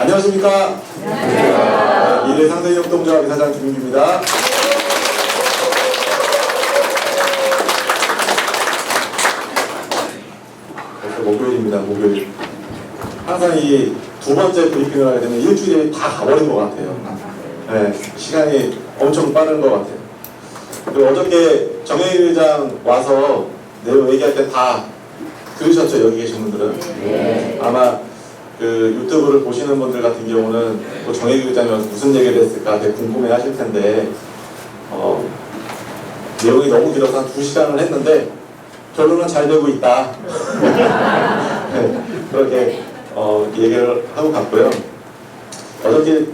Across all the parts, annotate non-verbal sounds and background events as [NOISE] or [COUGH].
안녕하십니까? 안녕하세요. 미래상생협동조합 이사장 김민규입니다. 벌써 목요일입니다. 목요일. 항상 이 두 번째 브리핑을 하게 되면 일주일이 다 가버린 것 같아요. 네, 시간이 엄청 빠른 것 같아요. 그리고 어저께 정혜일 의장 와서 내용 얘기할 때 다 들으셨죠? 여기 계신 분들은? 아마 그 유튜브를 보시는 분들 같은 경우는 뭐 의장이 와서 무슨 얘기를 했을까 되게 궁금해 하실 텐데 어, 내용이 너무 길어서 한 2시간을 했는데 결론은 잘 되고 있다. 네, [LAUGHS] 그렇게 어, 얘기를 하고 갔고요. 어저께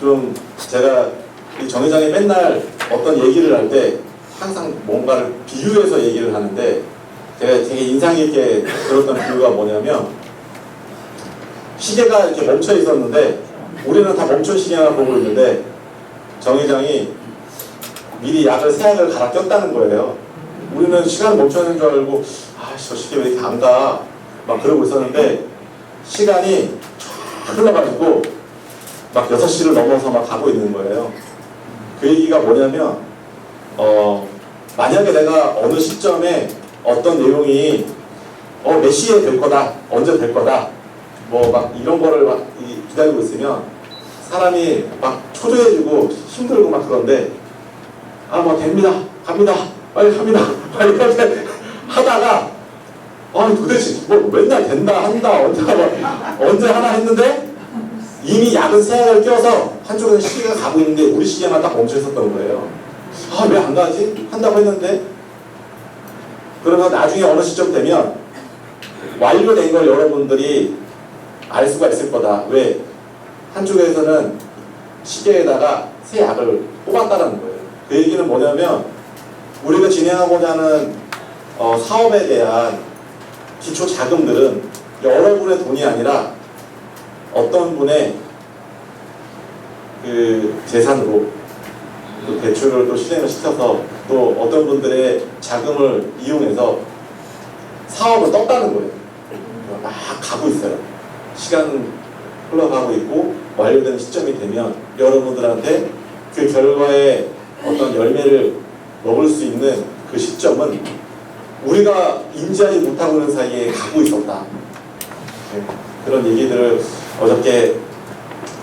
좀 제가 이 정 회장이 맨날 어떤 얘기를 할 때 항상 뭔가를 비유해서 얘기를 하는데 제가 되게 인상 깊게 들었던 비유가 뭐냐면 시계가 이렇게 멈춰 있었는데 우리는 다 멈춘 시계만 보고 있는데 정 회장이 미리 약을 세 약을 갈아 꼈다는 거예요. 우리는 시간 멈춰 있는 줄 알고 아저 시계 왜 이렇게 안 가? 막 그러고 있었는데 시간이 쫙 흘러가지고 막 6시를 넘어서 막 가고 있는 거예요. 그 얘기가 뭐냐면 어 만약에 내가 어느 시점에 어떤 내용이 어 몇 시에 될 거다 언제 될 거다 뭐 막 이런 거를 막 이- 기다리고 있으면 사람이 막 초조해지고 힘들고 막 그런데 아 뭐 됩니다 갑니다 빨리 갑니다 [LAUGHS] 빨리 이렇게 하다가 아 도대체 뭐 맨날 된다 한다 언제 하나 언제 하나 했는데 이미 약은 세약을 껴서 한쪽에는 시계가 가고 있는데 우리 시계만 딱 멈춰 있었던 거예요. 아 왜 안 가지? 한다고 했는데 그러면 나중에 어느 시점 되면 완료된 걸 여러분들이 알 수가 있을 거다. 왜? 한쪽에서는 시계에다가 새 약을 뽑았다는 거예요. 그 얘기는 뭐냐면 우리가 진행하고자 하는 어, 사업에 대한 기초 자금들은 여러분의 돈이 아니라 어떤 분의 그 재산으로 또 대출을 또 실행을 시켜서 또 어떤 분들의 자금을 이용해서 사업을 떴다는 거예요. 막 가고 있어요. 시간 흘러가고 있고 완료되는 시점이 되면 여러분들한테 그 결과의 어떤 열매를 먹을 수 있는 그 시점은 우리가 인지하지 못하고 있는 사이에 가고 있었다. 네, 그런 얘기들을 어저께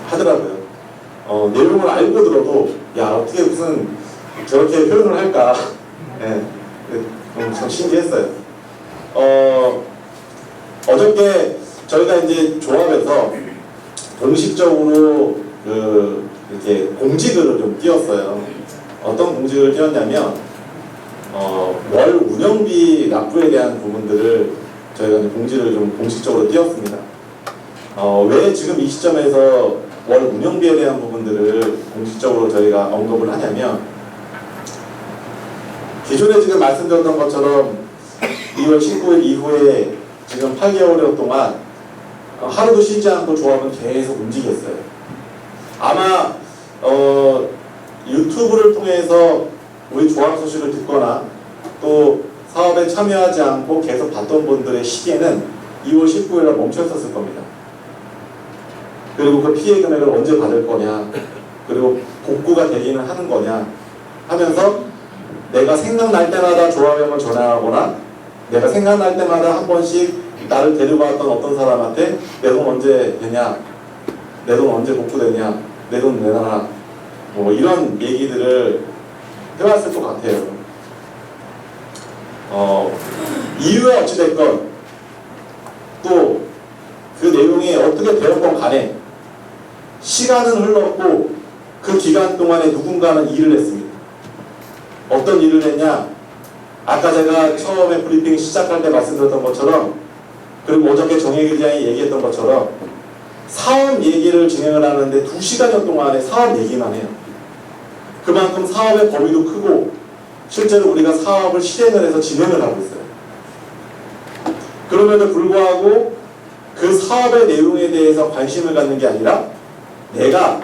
하더라고요. 어, 내용을 알고 들어도 야 어떻게 무슨 저렇게 표현을 할까? 예, 네, 참 신기했어요. 어, 어저께 저희가 이제 조합에서 공식적으로 그 이렇게 공지글을 좀 띄웠어요. 어떤 공지글을 띄웠냐면 어, 월 운영비 납부에 대한 부분들을 저희가 이제 공지를 좀 공식적으로 띄웠습니다. 어, 왜 지금 이 시점에서 월 운영비에 대한 부분들을 공식적으로 저희가 언급을 하냐면 기존에 지금 말씀드렸던 것처럼 2월 19일 이후에 지금 8개월 동안 어, 하루도 쉬지 않고 조합은 계속 움직였어요. 아마 어, 유튜브를 통해서 우리 조합 소식을 듣거나 또 사업에 참여하지 않고 계속 봤던 분들의 시계는 2월 19일에 멈춰 있었을 겁니다. 그리고 그 피해 금액을 언제 받을 거냐, 그리고 복구가 되기는 하는 거냐 하면서 내가 생각날 때마다 조합에 한번 전화하거나 내가 생각날 때마다 한 번씩 나를 데리고 왔던 어떤 사람한테 내 돈 언제 되냐, 내 돈 언제 복구되냐, 내 돈 내놔라, 뭐 이런 얘기들을 해왔을 것 같아요. 어, 이유가 어찌됐건 또 그 내용이 어떻게 되었건 간에 시간은 흘렀고 그 기간 동안에 누군가는 일을 했습니다. 어떤 일을 했냐? 아까 제가 처음에 브리핑 시작할 때 말씀드렸던 것처럼 그리고 어저께 정혜 기자이 얘기했던 것처럼 사업 얘기를 진행을 하는데 두 시간여 동안에 사업 얘기만 해요. 그만큼 사업의 범위도 크고 실제로 우리가 사업을 실행을 해서 진행을 하고 있어요. 그럼에도 불구하고 그 사업의 내용에 대해서 관심을 갖는 게 아니라 내가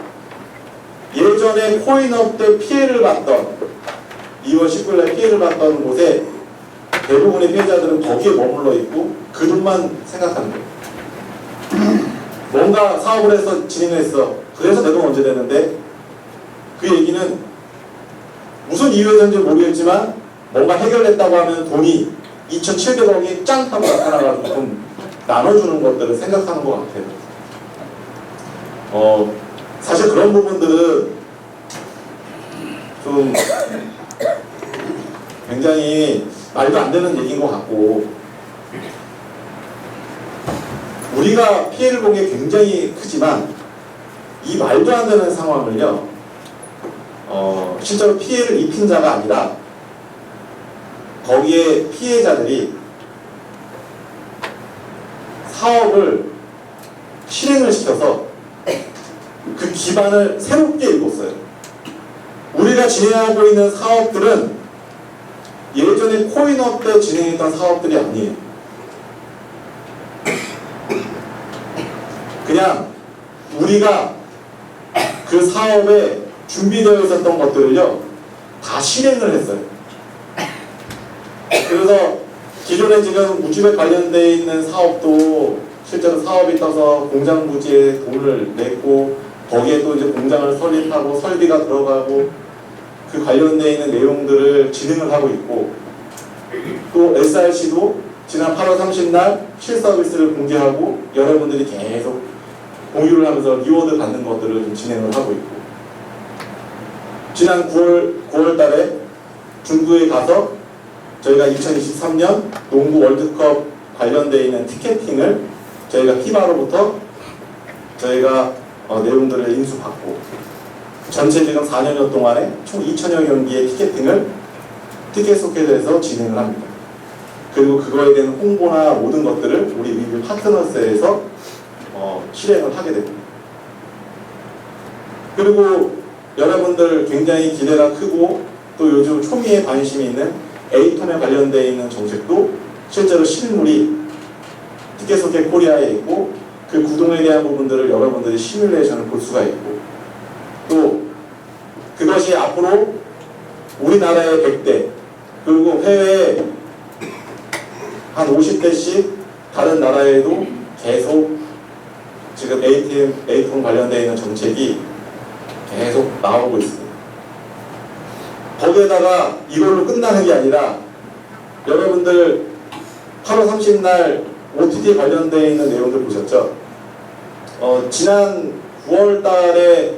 예전에 코인업 때 피해를 봤던 2월 19일에 피해를 봤던 곳에 대부분의 피해자들은 거기에 머물러 있고 그 돈만 생각하는 거예요. 뭔가 사업을 해서 진행했어. 그래서 내 돈 언제 되는데 그 얘기는 무슨 이유였는지 모르겠지만 뭔가 해결됐다고 하면 돈이 2,700억이 짱 하고 나타나가지고 좀 나눠주는 것들을 생각하는 것 같아요. 어, 사실 그런 부분들은 좀 굉장히 말도 안 되는 얘기인 것 같고 우리가 피해를 본 게 굉장히 크지만 이 말도 안 되는 상황을요 어, 실제로 피해를 입힌 자가 아니라 거기에 피해자들이 사업을 실행을 시켜서 그 기반을 새롭게 읽었어요. 우리가 진행하고 있는 사업들은 예전에 코인업 때 진행했던 사업들이 아니에요. 그냥 우리가 그 사업에 준비되어 있었던 것들을요, 다 실행을 했어요. 그래서 기존에 지금 우주에 관련되어 있는 사업도 실제로 사업이 떠서 공장 부지에 돈을 냈고 거기에 또 이제 공장을 설립하고 설비가 들어가고 그 관련되어 있는 내용들을 진행을 하고 있고 또 SRC도 지난 8월 30날 실서비스를 공개하고 여러분들이 계속 공유를 하면서 리워드 받는 것들을 좀 진행을 하고 있고 지난 9월 9월 달에 중국에 가서 저희가 2023년 농구 월드컵 관련되어 있는 티켓팅을 저희가 피바로부터 저희가 어, 내용들을 인수받고 전체 지금 4년여 동안에 총 2천여 경기의 티켓팅을 티켓 소켓에서 진행을 합니다. 그리고 그거에 대한 홍보나 모든 것들을 우리 리뷰 파트너스에서 어, 실행을 하게 됩니다. 그리고 여러분들 굉장히 기대가 크고 또 요즘 초미에 관심이 있는 에이톤에 관련되어 있는 정책도 실제로 실물이 티켓 소켓 코리아에 있고 그 구동에 대한 부분들을 여러분들이 시뮬레이션을 볼 수가 있고 것이 앞으로 우리나라의 100대 그리고 해외에 한 50대씩 다른 나라에도 계속 지금 ATM, 에이톤 관련되어 있는 정책이 계속 나오고 있습니다. 거기에다가 이걸로 끝나는 게 아니라 여러분들 8월 30날 OTT 관련되어 있는 내용들 보셨죠? 어, 지난 9월 달에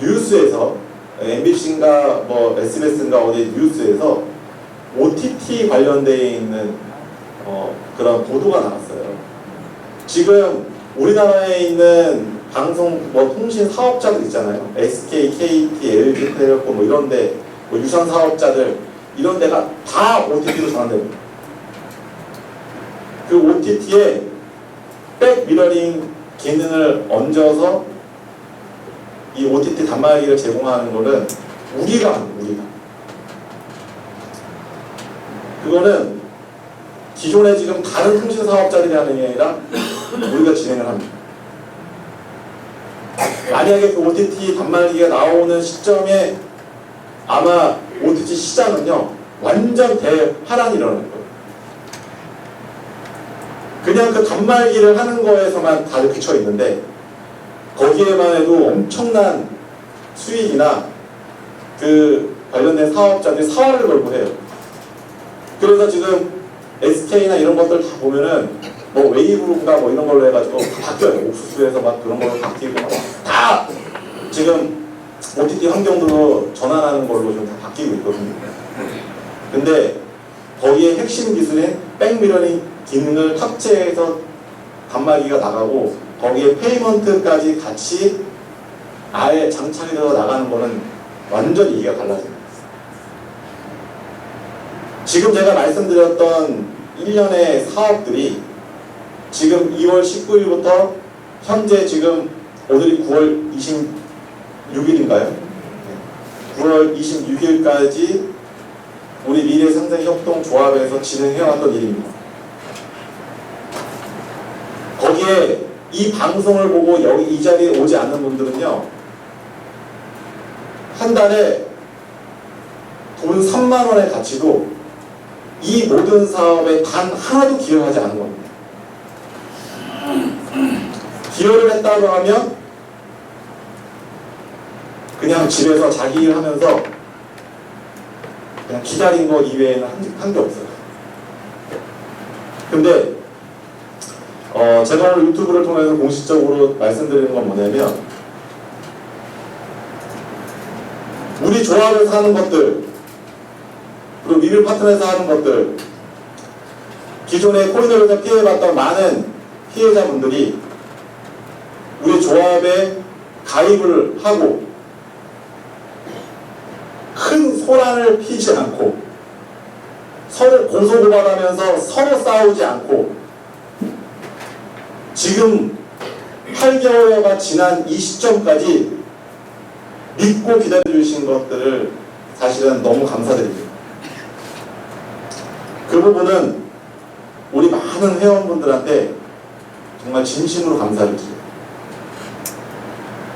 뉴스에서 MBC인가 뭐 SBS인가 어디 뉴스에서 OTT 관련되어 있는 어, 그런 보도가 나왔어요. 지금 우리나라에 있는 방송 뭐 통신 사업자들 있잖아요. SK, KT, LG 텔레콤 뭐 이런데 뭐 유선 사업자들 이런 데가 다 OTT로 전환됩니다. 그 OTT에 백 미러링 기능을 얹어서 이 OTT 단말기를 제공하는 거는 우리가 우리가. 그거는 기존에 지금 다른 통신 사업자들이 하는 게 아니라 우리가 진행을 합니다. 만약에 그 OTT 단말기가 나오는 시점에 아마 OTT 시장은요 완전 대파란이 일어날 거예요. 그냥 그 단말기를 하는 거에서만 다들 그쳐 있는데 거기에만 해도 엄청난 수익이나 그 관련된 사업자들이 사활을 걸고 해요. 그래서 지금 SK나 이런 것들 다 보면은 뭐 웨이브인가 뭐 이런 걸로 해가지고 다 바뀌어요. 옥수수에서 막 그런 걸로 바뀌고 다 지금 OTT 환경으로 전환하는 걸로 좀다 바뀌고 있거든요. 근데 거기에 핵심 기술인 백미러링 기능을 탑재해서 단말기가 나가고 거기에 페이먼트까지 같이 아예 장착이 되어 나가는 거는 완전히 얘기가 달라집니다. 지금 제가 말씀드렸던 1년의 사업들이 지금 2월 19일부터 현재 지금 오늘이 9월 26일인가요? 9월 26일까지 우리 미래상생협동조합에서 진행해왔던 일입니다. 거기에 이 방송을 보고 여기 이 자리에 오지 않는 분들은요, 한 달에 돈 3만 원의 가치도 이 모든 사업에 단 하나도 기여하지 않은 겁니다. 기여를 했다고 하면 그냥 집에서 자기 일 하면서 그냥 기다린 거 이외에는 한게 없어요. 근데 어, 제가 오늘 유튜브를 통해서 공식적으로 말씀드리는 건 뭐냐면 우리 조합에서 하는 것들 그리고 미를 파트너에서 하는 것들 기존에 코인으로서 피해봤던 많은 피해자분들이 우리 조합에 가입을 하고 큰 소란을 피지 않고 서로 고소고발하면서 서로 싸우지 않고 지금 8개월여가 지난 이 시점까지 믿고 기다려주신 것들을 사실은 너무 감사드립니다. 그 부분은 우리 많은 회원분들한테 정말 진심으로 감사를 드려요.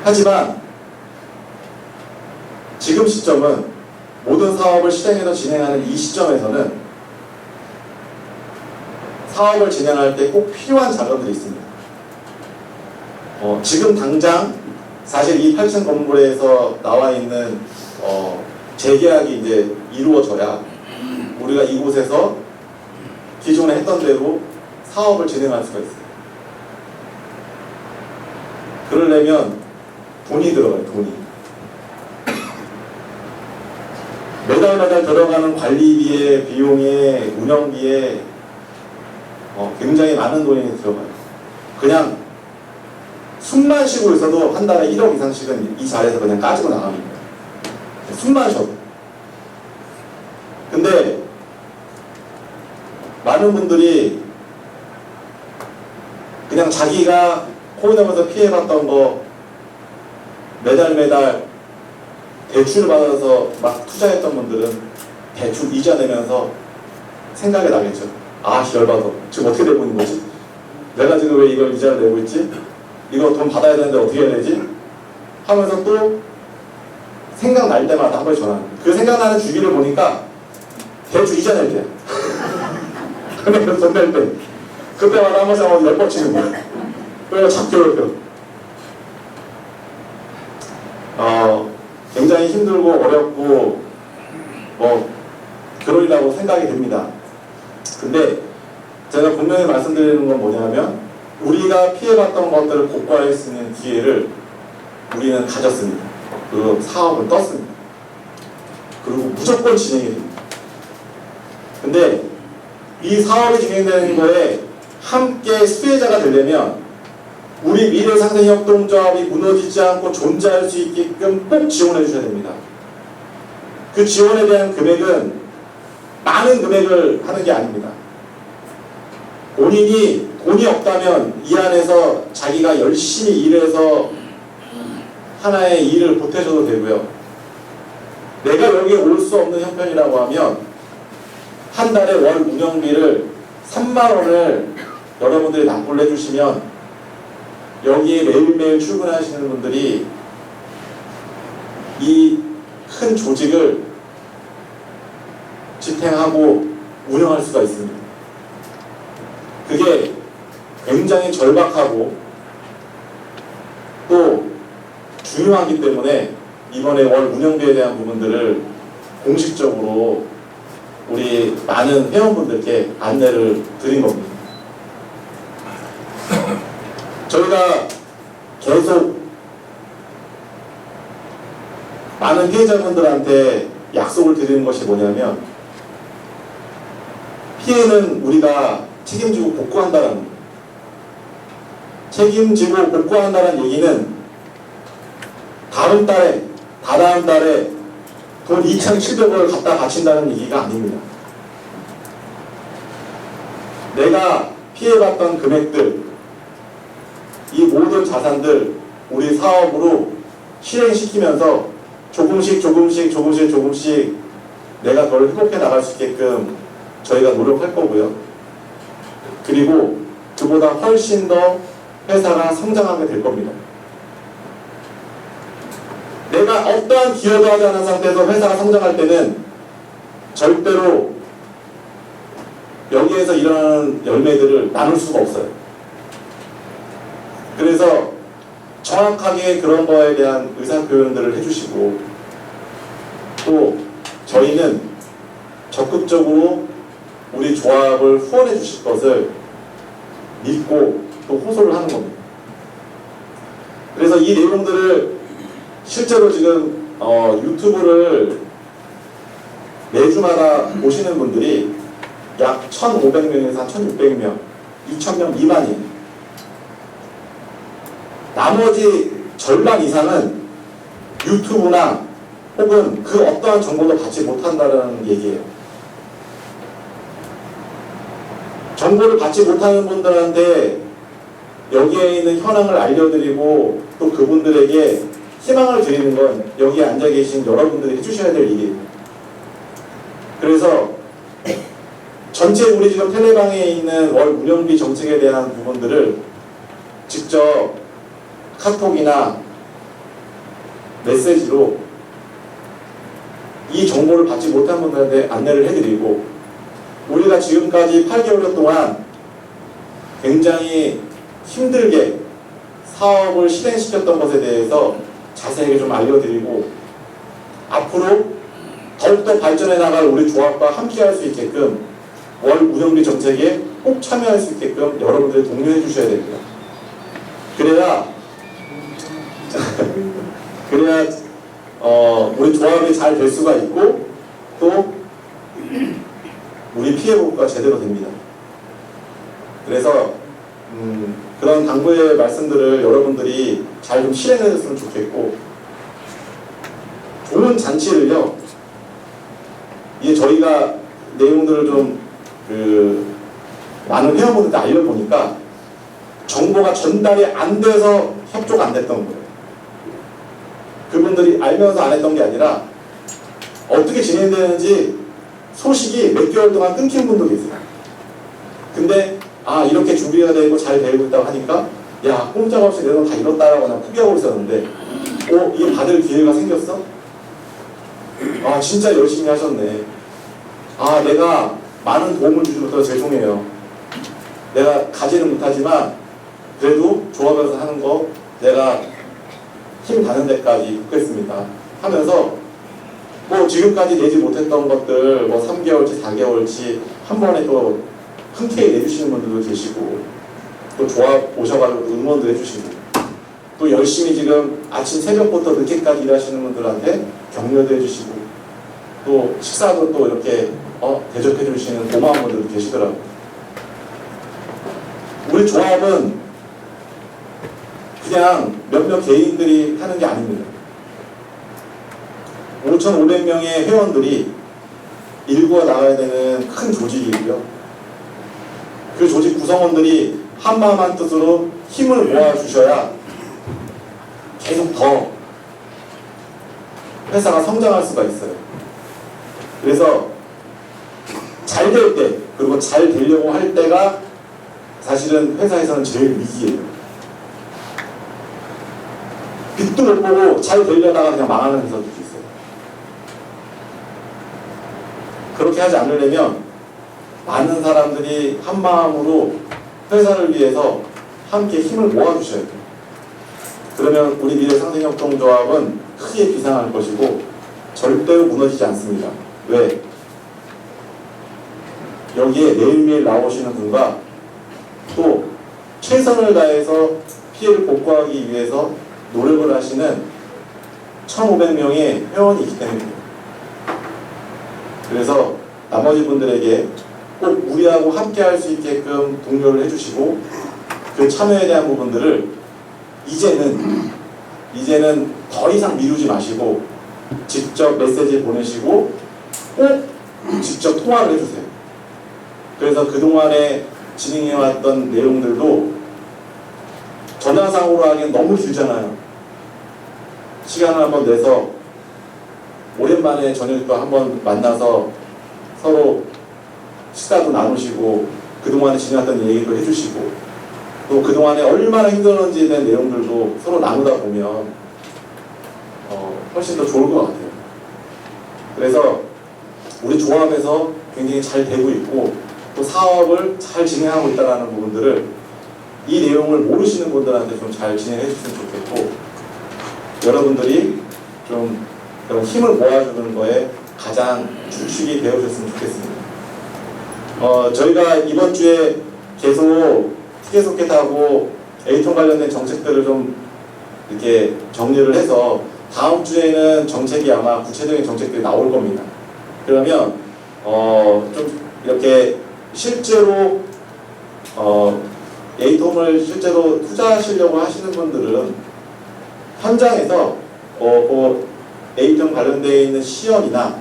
하지만 지금 시점은 모든 사업을 실행해서 진행하는 이 시점에서는 사업을 진행할 때 꼭 필요한 자금들이 있습니다. 어, 지금 당장 사실 이 8층 건물에서 나와 있는 어, 재계약이 이제 이루어져야 우리가 이곳에서 기존에 했던 대로 사업을 진행할 수가 있어요. 그러려면 돈이 들어가요, 돈이. 매달 매달 들어가는 관리비에, 비용에, 운영비에 어, 굉장히 많은 돈이 들어가요. 그냥 숨만 쉬고 있어도 한 달에 1억 이상씩은 이 자리에서 그냥 까지고 나갑니다. 숨만 쉬어도. 근데 많은 분들이 그냥 자기가 코로나면서 피해봤던 거 매달 매달 대출 받아서 막 투자했던 분들은 대출 이자 내면서 생각이 나겠죠. 아, 열받아. 지금 어떻게 되고 있는 거지? 내가 지금 왜 이걸 이자를 내고 있지? 이거 돈 받아야 되는데 어떻게 해야 되지? 하면서 또 생각날 때마다 한 번씩 전화합니다. 그 생각나는 주기를 보니까 대출 이자 [LAUGHS] 낼 때. 은행에서 돈낼 때. 그때마다 한 번씩 한번 열번 치는 거야. 그래서 자꾸 괴롭혀. 어, 굉장히 힘들고 어렵고 뭐 그러리라고 생각이 됩니다. 근데 제가 분명히 말씀드리는 건 뭐냐면 우리가 피해봤던 것들을 복구할 수 있는 기회를 우리는 가졌습니다. 그리고 사업을 떴습니다. 그리고 무조건 진행이 됩니다. 근데 이 사업이 진행되는 거에 함께 수혜자가 되려면 우리 미래 상생 협동조합이 무너지지 않고 존재할 수 있게끔 꼭 지원해 주셔야 됩니다. 그 지원에 대한 금액은 많은 금액을 하는 게 아닙니다. 본인이 돈이 없다면 이 안에서 자기가 열심히 일해서 하나의 일을 보태줘도 되고요. 내가 여기에 올 수 없는 형편이라고 하면 한 달에 월 운영비를 3만 원을 여러분들이 납부를 해주시면 여기에 매일매일 출근하시는 분들이 이 큰 조직을 집행하고 운영할 수가 있습니다. 그게 굉장히 절박하고 또 중요하기 때문에 이번에 월 운영비에 대한 부분들을 공식적으로 우리 많은 회원분들께 안내를 드린 겁니다. 저희가 계속 많은 피해자분들한테 약속을 드리는 것이 뭐냐면 피해는 우리가 책임지고 복구한다는. 책임지고 복구한다는 얘기는 다음 달에 다다음 달에 돈 2,700원을 갖다 바친다는 얘기가 아닙니다. 내가 피해봤던 금액들 이 모든 자산들 우리 사업으로 실행시키면서 조금씩 조금씩 조금씩 조금씩 내가 덜 회복해 나갈 수 있게끔 저희가 노력할 거고요. 그리고 그보다 훨씬 더 회사가 성장하게 될 겁니다. 내가 어떠한 기여도 하지 않은 상태에서 회사가 성장할 때는 절대로 여기에서 일어나는 열매들을 나눌 수가 없어요. 그래서 정확하게 그런 거에 대한 의사 표현들을 해주시고 또 저희는 적극적으로 우리 조합을 후원해 주실 것을 믿고 또 호소를 하는 겁니다. 그래서 이 내용들을 실제로 지금 어, 유튜브를 매주마다 보시는 분들이 약 1,500명에서 1,600명, 2,000명 미만이에요. 나머지 절반 이상은 유튜브나 혹은 그 어떠한 정보도 받지 못한다는 얘기예요. 정보를 받지 못하는 분들한테 여기에 있는 현황을 알려드리고 또 그분들에게 희망을 드리는 건 여기 앉아 계신 여러분들이 해주셔야 될 일이에요. 그래서 전체 우리 지금 텔레방에 있는 월 운영비 정책에 대한 부분들을 직접 카톡이나 메시지로 이 정보를 받지 못한 분들한테 안내를 해드리고 우리가 지금까지 8개월 동안 굉장히 힘들게 사업을 실행시켰던 것에 대해서 자세하게 좀 알려드리고 앞으로 더욱더 발전해 나갈 우리 조합과 함께 할 수 있게끔 월 운영비 정책에 꼭 참여할 수 있게끔 여러분들이 독려해 주셔야 됩니다. 그래야 [LAUGHS] 그래야 어, 우리 조합이 잘 될 수가 있고 또 우리 피해 복구가 제대로 됩니다. 그래서 음, 그런 당부의 말씀들을 여러분들이 잘 좀 실행해 줬으면 좋겠고 좋은 잔치를요 이게 저희가 내용들을 좀 그 많은 회원분들한테 알려보니까 정보가 전달이 안 돼서 협조가 안 됐던 거예요. 그분들이 알면서 안 했던 게 아니라 어떻게 진행되는지 소식이 몇 개월 동안 끊긴 분도 계세요. 근데 아 이렇게 준비가 되고 잘 되고 있다고 하니까 야 꼼짝없이 내가 다 이뤘다라고 난 포기하고 있었는데 어 이게 받을 기회가 생겼어? 아 진짜 열심히 하셨네. 아 내가 많은 도움을 주지 못해서 죄송해요. 내가 가지는 못하지만 그래도 조합에서 하는 거 내가 힘 닿는 데까지 돕겠습니다. 하면서 뭐 지금까지 내지 못했던 것들 뭐 3개월치, 4개월치 한 번에 또 흔쾌히 내주시는 분들도 계시고 또 조합 오셔가지고 응원도 해주시고 또 열심히 지금 아침 새벽부터 늦게까지 일하시는 분들한테 격려도 해주시고 또 식사도 또 이렇게 어, 대접해 주시는 고마운 분들도 계시더라고요. 우리 조합은 그냥 몇몇 개인들이 하는 게 아닙니다. 5,500명의 회원들이 일구어 나가야 되는 큰 조직이고요. 그 조직 구성원들이 한마음 한 뜻으로 힘을 모아주셔야 계속 더 회사가 성장할 수가 있어요. 그래서 잘 될 때, 그리고 잘 되려고 할 때가 사실은 회사에서는 제일 위기예요. 빛도 못 보고 잘 되려다가 그냥 망하는 회사도 있어요. 그렇게 하지 않으려면 많은 사람들이 한 마음으로 회사를 위해서 함께 힘을 모아주셔야 돼요. 그러면 우리 미래 상생협동조합은 크게 비상할 것이고 절대로 무너지지 않습니다. 왜? 여기에 매일매일 나오시는 분과 또 최선을 다해서 피해를 복구하기 위해서 노력을 하시는 1,500명의 회원이 있기 때문입니다. 그래서 나머지 분들에게 꼭 우리하고 함께 할 수 있게끔 독려를 해주시고 그 참여에 대한 부분들을 이제는 이제는 더 이상 미루지 마시고 직접 메시지 보내시고 꼭 직접 통화를 해주세요. 그래서 그동안에 진행해왔던 내용들도 전화상으로 하기엔 너무 길잖아요. 시간을 한번 내서 오랜만에 저녁에 또 한번 만나서 서로 식사도 나누시고 그동안에 지내왔던 얘기도 해주시고 또 그동안에 얼마나 힘들었는지에 대한 내용들도 서로 나누다 보면 어, 훨씬 더 좋을 것 같아요. 그래서 우리 조합에서 굉장히 잘 되고 있고 또 사업을 잘 진행하고 있다는 부분들을 이 내용을 모르시는 분들한테 좀 잘 진행해 주시면 좋겠고 여러분들이 좀 그런 힘을 모아주는 거에 가장 주축이 되어주셨으면 좋겠습니다. 어, 저희가 이번 주에 계속 티켓소켓하고 에이톤 관련된 정책들을 좀 이렇게 정리를 해서 다음 주에는 정책이 아마 구체적인 정책들이 나올 겁니다. 그러면 어, 좀 이렇게 실제로 어, 에이톰을 실제로 투자하시려고 하시는 분들은 현장에서 어, 그 에이톰 관련되어 있는 시연이나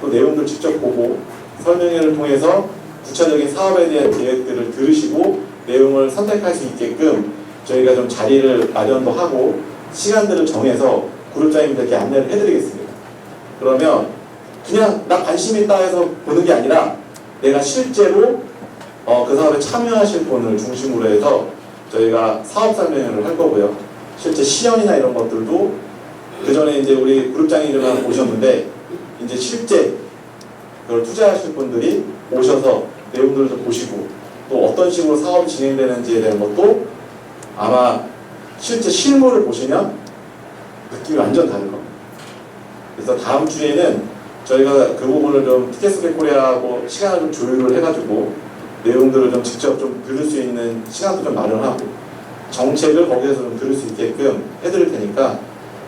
또 내용들 직접 보고 설명회를 통해서 구체적인 사업에 대한 계획들을 들으시고 내용을 선택할 수 있게끔 저희가 좀 자리를 마련도 하고 시간들을 정해서 그룹장님들께 안내를 해드리겠습니다. 그러면 그냥 나 관심 있다 해서 보는 게 아니라 내가 실제로 어, 그 사업에 참여하실 분을 중심으로 해서 저희가 사업 설명회를 할 거고요. 실제 시연이나 이런 것들도 그 전에 이제 우리 그룹장님들만 오셨는데 이제 실제 그걸 투자하실 분들이 오셔서 내용들을 좀 보시고 또 어떤 식으로 사업이 진행되는지에 대한 것도 아마 실제 실물을 보시면 느낌이 완전 다를 겁니다. 그래서 다음 주에는 저희가 그 부분을 좀 티켓스백 코리아하고 시간을 좀 조율을 해가지고 내용들을 좀 직접 좀 들을 수 있는 시간도 좀 마련하고 정책을 거기에서 좀 들을 수 있게끔 해드릴 테니까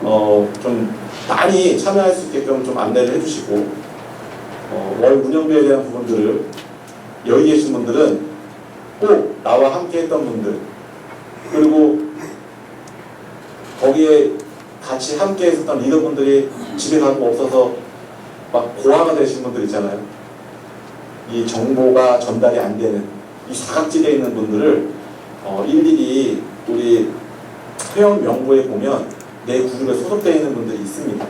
어 좀 많이 참여할 수 있게끔 좀 안내를 해주시고 어, 월 운영비에 대한 부분들을 여기 계신 분들은 꼭 나와 함께 했던 분들 그리고 거기에 같이 함께 했었던 리더분들이 집에 가고 없어서 막 고아가 되신 분들 있잖아요. 이 정보가 전달이 안 되는 이 사각지대에 있는 분들을 어, 일일이 우리 회원 명부에 보면 내 그룹에 소속되어 있는 분들이 있습니다.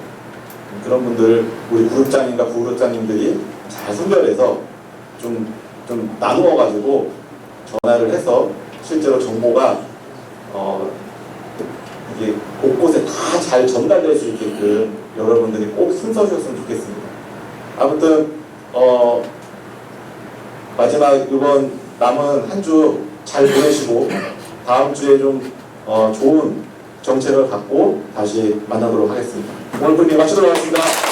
그런 분들을 우리 그룹장님과 부그룹장님들이 잘 선별해서 좀, 좀 나누어 가지고 전화를 해서 실제로 정보가 어, 이게 곳곳에 다 잘 전달될 수 있게끔 여러분들이 꼭 힘써주셨으면 좋겠습니다. 아무튼 어, 마지막 이번 남은 한 주 잘 보내시고 다음 주에 좀 어, 좋은 정책을 갖고 다시 만나도록 하겠습니다. 오늘 분위 마치도록 하겠습니다.